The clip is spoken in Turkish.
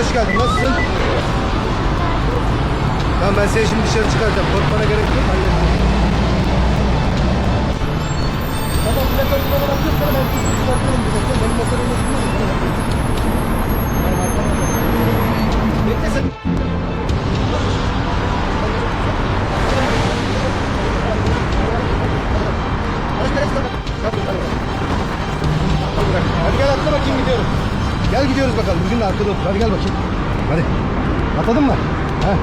hoş geldin. Nasılsın? Tamam ben seni şimdi dışarı çıkaracağım. Korkmana gerek yok. Halledeceğim. Tamam plakası bana bakıyorsan ben sizi çıkartıyorum. Gel gidiyoruz bakalım. Bugün de arkada otur. Hadi gel bakayım. Hadi. Atladın mı? He.